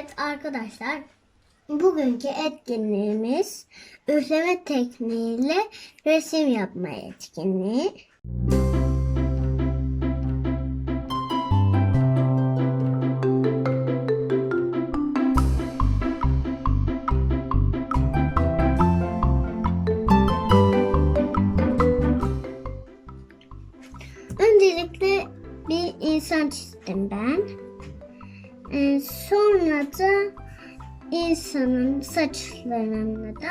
Evet arkadaşlar, bugünkü etkinliğimiz üfleme tekniğiyle resim yapma etkinliği. Öncelikle bir insan çizdim ben. Ee, sonra da insanın saçlarını da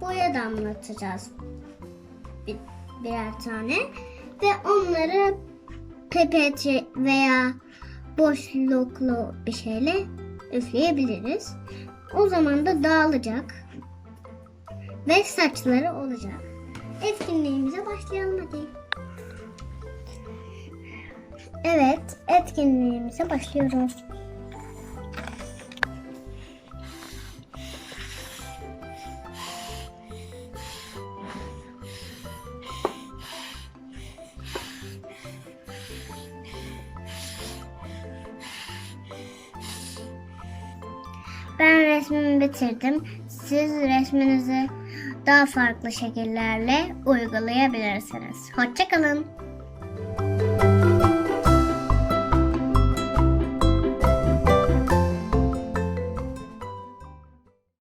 boya damlatacağız. Bir, birer tane. Ve onları pipet veya boşluklu bir şeyle üfleyebiliriz. O zaman da dağılacak. Ve saçları olacak. Etkinliğimize başlayalım hadi. Evet, etkinliğimize başlıyoruz. Resmimi bitirdim. Siz resminizi daha farklı şekillerle uygulayabilirsiniz. Hoşçakalın.